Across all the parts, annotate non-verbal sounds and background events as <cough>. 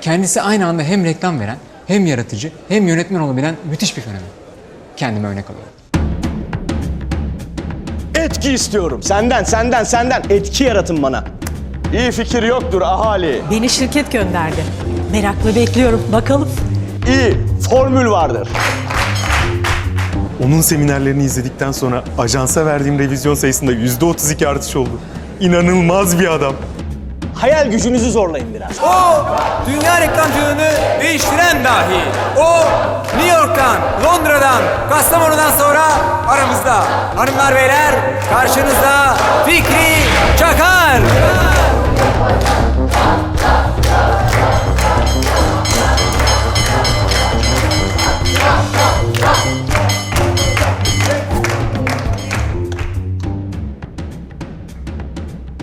Kendisi aynı anda hem reklam veren, hem yaratıcı, hem yönetmen olabilen müthiş bir fenomen. Kendime örnek alıyorum. Etki istiyorum. Senden, senden, senden. Etki yaratın bana. İyi fikir yoktur ahali. Beni şirket gönderdi. Merakla bekliyorum. Bakalım. İyi formül vardır. Onun seminerlerini izledikten sonra ajansa verdiğim revizyon sayısında yüzde 32 artış oldu. İnanılmaz bir adam. Hayal gücünüzü zorlayın biraz. O dünya reklamcılığını değiştiren dahi. O New York'tan, Londra'dan, Kastamonu'dan sonra aramızda. Hanımlar beyler karşınızda Fikri Çakar.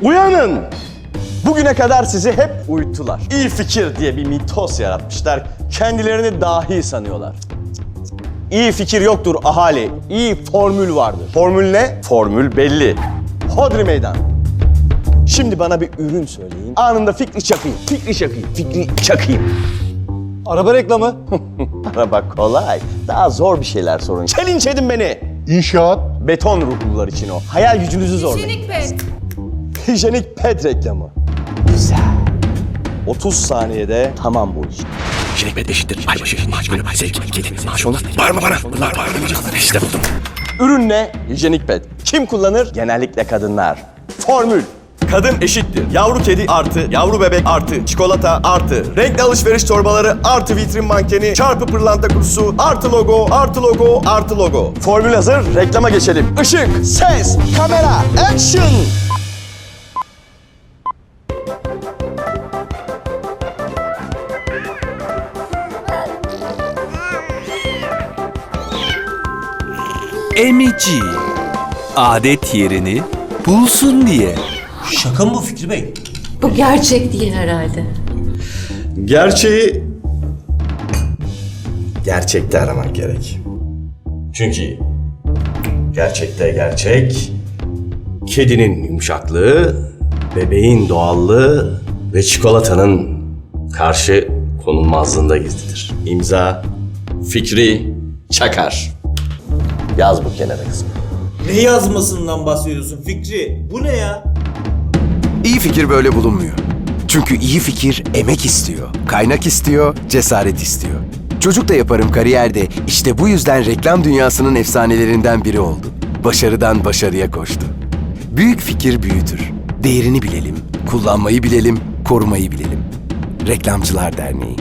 Uyanın! Bugüne kadar sizi hep uyuttular. İyi fikir diye bir mitos yaratmışlar. Kendilerini dahi sanıyorlar. İyi fikir yoktur ahali. İyi formül vardır. Formül ne? Formül belli. Hodri meydan. Şimdi bana bir ürün söyleyin. Anında fikri çakayım. Fikri çakayım. Fikri çakayım. Araba reklamı. <laughs> Araba kolay. Daha zor bir şeyler sorun. Challenge edin beni. İnşaat. Beton ruhlular için o. Hayal gücünüzü zorlayın. Hijyenik pet. Hijyenik pet reklamı. Güzel. 30 saniyede tamam bu iş. Şirket eşittir. Ay başı, maaş bölü, sevgi, kedi, maaş onlar. Bağırma bana. Bunlar bağırmayacaklar. İşte buldum. Ürün ne? Hijyenik pet. Kim kullanır? Genellikle kadınlar. Formül. Kadın eşittir. Yavru kedi artı, yavru bebek artı, çikolata artı, renkli alışveriş torbaları artı vitrin mankeni, çarpı pırlanta kutusu, artı logo, artı logo, artı logo. Formül hazır, reklama geçelim. Işık, ses, kamera, action! Emici. Adet yerini bulsun diye. Şaka mı bu Fikri Bey? Bu gerçek değil herhalde. Gerçeği gerçekte aramak gerek. Çünkü gerçekte gerçek kedinin yumuşaklığı, bebeğin doğallığı ve çikolatanın karşı konulmazlığında gizlidir. İmza Fikri Çakar. Yaz bu kenara kızım. Ne yazmasından bahsediyorsun Fikri? Bu ne ya? İyi fikir böyle bulunmuyor. Çünkü iyi fikir emek istiyor, kaynak istiyor, cesaret istiyor. Çocuk da yaparım kariyerde işte bu yüzden reklam dünyasının efsanelerinden biri oldu. Başarıdan başarıya koştu. Büyük fikir büyütür. Değerini bilelim, kullanmayı bilelim, korumayı bilelim. Reklamcılar Derneği